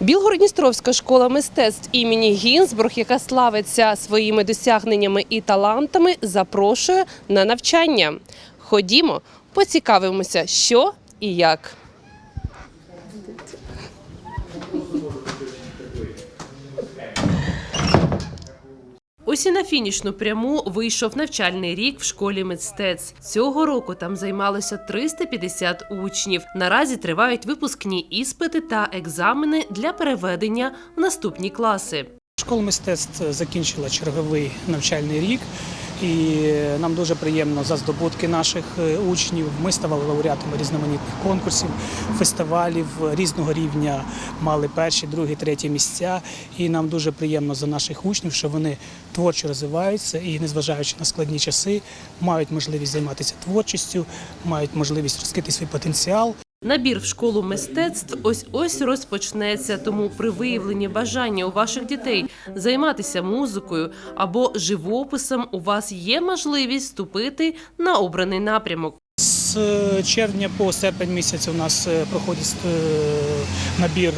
Білгородністровська школа мистецтв імені Гінзбург, яка славиться своїми досягненнями і талантами, запрошує на навчання. Ходімо, поцікавимося, що і як. Ось і на фінішну пряму вийшов навчальний рік в школі мистецтв. Цього року там займалося 350 учнів. Наразі тривають випускні іспити та екзамени для переведення в наступні класи. Школа мистецтв закінчила черговий навчальний рік, і нам дуже приємно за здобутки наших е, учнів. Ми ставали лауреатами різноманітних конкурсів, фестивалів різного рівня, мали перші, другі, треті місця. І нам дуже приємно за наших учнів, що вони творчо розвиваються і, незважаючи на складні часи, мають можливість займатися творчістю, мають можливість розкрити свій потенціал. Набір в школу мистецтв ось ось розпочнеться. Тому при виявленні бажання у ваших дітей займатися музикою або живописом у вас є можливість вступити на обраний напрямок. З червня по серпень місяць у нас е, проходить е, набір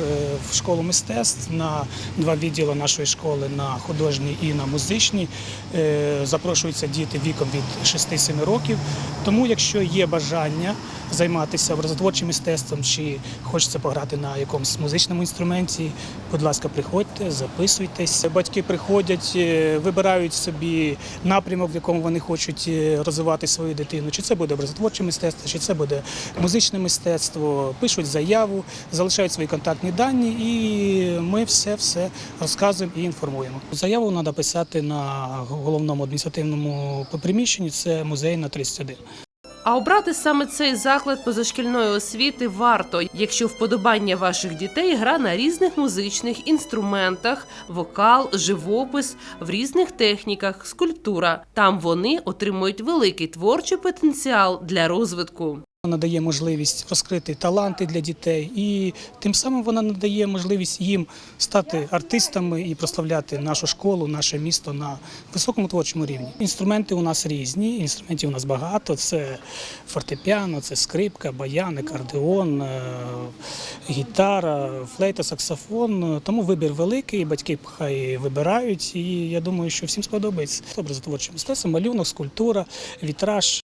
в школу мистецтв на два відділи нашої школи на художній і на музичній. Е, Запрошуються діти віком від 6-7 років. Тому, якщо є бажання займатися образотворчим мистецтвом чи хочеться пограти на якомусь музичному інструменті, будь ласка, приходьте, записуйтесь. Батьки приходять, е, вибирають собі напрямок, в якому вони хочуть е, розвивати свою дитину. Чи це буде образотворче мистецтво, чи це буде музичне мистецтво. Пишуть заяву, залишають свої контактні дані, і ми все все розказуємо і інформуємо. Заяву треба писати на головному адміністративному приміщенні. Це музей на 31. А обрати саме цей заклад позашкільної освіти варто, якщо вподобання ваших дітей гра на різних музичних інструментах, вокал, живопис в різних техніках, скульптура. Там вони отримують великий творчий потенціал для розвитку. Вона надає можливість розкрити таланти для дітей, і тим самим вона надає можливість їм стати артистами і прославляти нашу школу, наше місто на високому творчому рівні. Інструменти у нас різні, інструментів у нас багато. Це фортепіано, це скрипка, баян, акордеон, е, гітара, флейта, саксофон. Тому вибір великий, батьки хай вибирають. І я думаю, що всім сподобається. Образотворче мистецтво, малюнок, скульптура, вітраж.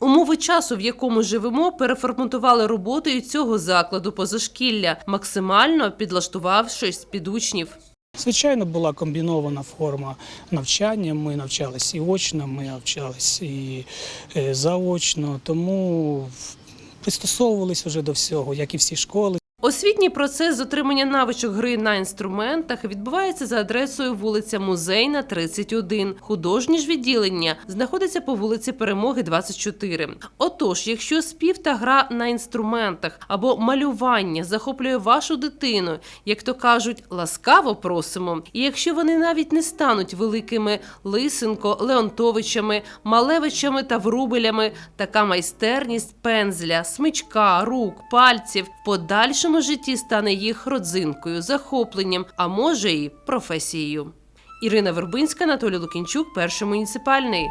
Умови часу, в якому живемо, переформатували роботу і цього закладу позашкілля, максимально підлаштувавшись під учнів. Звичайно, була комбінована форма навчання. Ми навчалися і очно, ми навчалися і е, заочно, тому пристосовувалися вже до всього, як і всі школи. Освітній процес з отримання навичок гри на інструментах відбувається за адресою вулиця Музейна, 31. Художні ж відділення знаходиться по вулиці Перемоги, 24. Отож, якщо спів та гра на інструментах або малювання захоплює вашу дитину, як то кажуть, ласкаво просимо. І якщо вони навіть не стануть великими Лисенко, Леонтовичами, Малевичами та Врубелями, така майстерність пензля, смичка, рук, пальців в подальшому житті стане їх родзинкою, захопленням, а може і професією. Ірина Вербинська, Анатолій Лукінчук, перший муніципальний.